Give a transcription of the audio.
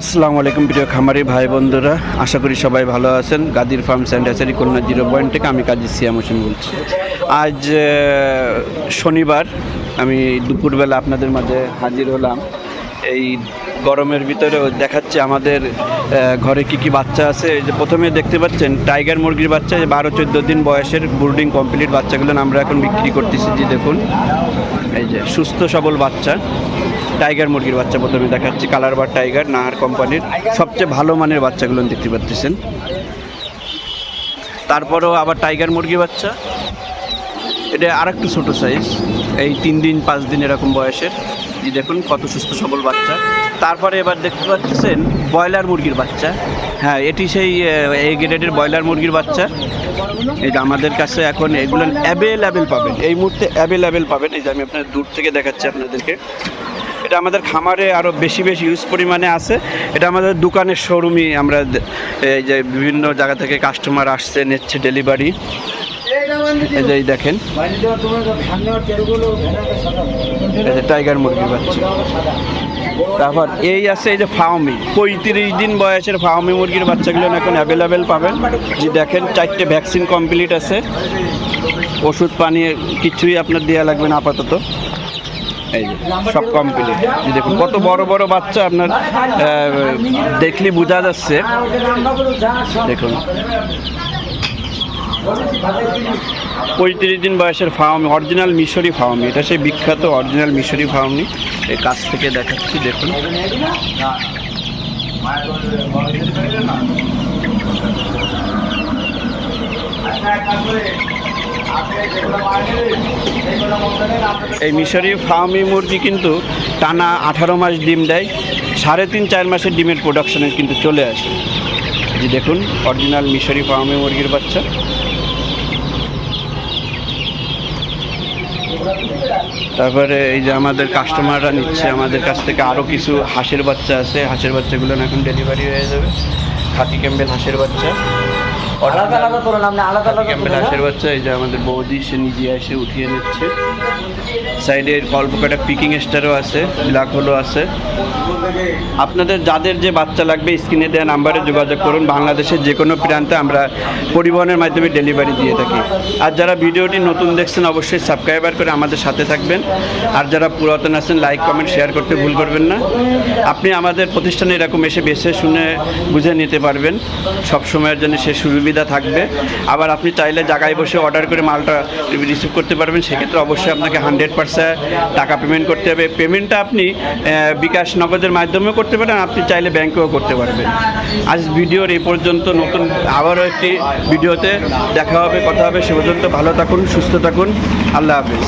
আসসালামু আলাইকুম প্রিয় খামারি ভাই বন্ধুরা। আশা করি সবাই ভালো আছেন। গাদির ফার্ম স্যান্ডাসারি খুলনা জিরো পয়েন্ট থেকে আমি কাজী সিয়াম হোসেন বলছি। আজ শনিবার, আমি দুপুরবেলা আপনাদের মাঝে হাজির হলাম। এই গরমের ভিতরেও দেখাচ্ছে আমাদের ঘরে কি কি বাচ্চা আছে। যে প্রথমে দেখতে পাচ্ছেন, টাইগার মুরগির বাচ্চা যে বারো, চোদ্দ দিন বয়সের ব্রুডিং কমপ্লিট বাচ্চাগুলো আমরা এখন বিক্রি করতেছি। যে দেখুন। এই যে সুস্থ সবল বাচ্চা। টাইগার মুরগির বাচ্চা প্রথমে দেখাচ্ছি, কালার বার টাইগার, নাহার কোম্পানির। সবচেয়ে ভালো মানের বাচ্চাগুলো দেখতে পাচ্ছেন। তারপরেও আবার টাইগার মুরগি বাচ্চা। এটা আর একটু ছোটো সাইজ এই তিন দিন, পাঁচ দিন এরকম বয়সের। এই দেখুন, কত সুস্থ সবল বাচ্চা। তারপরে এবার দেখতে পাচ্ছেন, ব্রয়লার মুরগির বাচ্চা। হ্যাঁ এটি সেই এই গ্রেডের ব্রয়লার মুরগির বাচ্চা। এই যে আমাদের কাছে এখন এগুলো অ্যাভেলেবেল পাবেন। এই মুহূর্তে অ্যাভেলেবেল পাবেন। এই যে আমি আপনার দূর থেকে দেখাচ্ছি আপনাদেরকে। এটা আমাদের খামারে আরও বেশি বেশি ইউজ পরিমাণে আছে। এটা আমাদের দোকানের শোরুমই আমরা এই যে বিভিন্ন জায়গা থেকে কাস্টমার আসছে, নিচ্ছে ডেলিভারি এই দেখেন। টাইগার মুরগির বাচ্চা। তারপর এই আছে এই যে ফাউমি পঁয়ত্রিশ দিন বয়সের ফাউমি মুরগির বাচ্চাগুলো এখন অ্যাভেলেবেল পাবেন। যে দেখেন, চারটে ভ্যাকসিন কমপ্লিট আছে। ওষুধ পানি কিছুই আপনার দেওয়া লাগবে না আপাতত। এই যে, সব কমপ্লিট দেখুন, কত বড় বড় বাচ্চা আপনার দেখলে বোঝা যাচ্ছে। দেখুন। পঁয়ত্রিশ দিন বয়সের ফার্মি অরিজিনাল মিশরি ফার্মি এটা সেই বিখ্যাত অরিজিনাল মিশরি ফার্মি এই কাছ থেকে দেখাচ্ছি, দেখুন। এই মিশরি ফার্মি মুরগি কিন্তু টানা আঠারো মাস ডিম দেয়, সাড়ে তিন, চার মাসের ডিমের প্রোডাকশনে কিন্তু চলে আসে। যে দেখুন অরিজিনাল মিশরি ফার্মি মুরগির বাচ্চা। তারপরে এই যে আমাদের কাস্টমাররা নিচ্ছে, আমাদের কাছ থেকে আরও কিছু হাঁসের বাচ্চা আছে। হাঁসের বাচ্চাগুলো এখন ডেলিভারি হয়ে যাবে। খাকি ক্যাম্বেল হাঁসের বাচ্চা। আলাদা আলাদা তোলেন আপনি আলাদা আলাদা ক্যাম্বেল তোলেন, হাঁসের বাচ্চা এই যে আমাদের বৌদি সে নিজে এসে উঠিয়ে নিচ্ছে। সাইডে অল্প কটা পিকিং স্টারও আছে ব্ল্যাক হোলও আছে। আপনাদের যাদের যে বাচ্চা লাগবে, স্ক্রিনে দেওয়া নাম্বারে যোগাযোগ করুন। বাংলাদেশের যে কোনো প্রান্তে আমরা পরিবহনের মাধ্যমে ডেলিভারি দিয়ে থাকি। আর যারা ভিডিওটি নতুন দেখছেন, অবশ্যই সাবস্ক্রাইবার করে আমাদের সাথে থাকবেন। আর যারা পুরাতন আছেন লাইক কমেন্ট শেয়ার করতে ভুল করবেন না। আপনি আমাদের প্রতিষ্ঠানে এরকম এসে বেছে শুনে বুঝে নিতে পারবেন। সব সময়ের জন্য সে সুবিধা থাকবে। আবার আপনি চাইলে জায়গায় বসে অর্ডার করে মালটা রিসিভ করতে পারবেন। সেক্ষেত্রে অবশ্যই আপনাকে হান্ড্রেড পার্সেন্ট টাকা পেমেন্ট করতে হবে। পেমেন্টটা আপনি বিকাশ নগদের মাধ্যমেও করতে পারেন, আপনি চাইলে ব্যাংকেও করতে পারবেন। আজ ভিডিওর এই পর্যন্ত, নতুন আবারও একটি ভিডিওতে দেখা হবে, কথা হবে। সে পর্যন্ত ভালো থাকুন, সুস্থ থাকুন। আল্লাহ হাফিজ।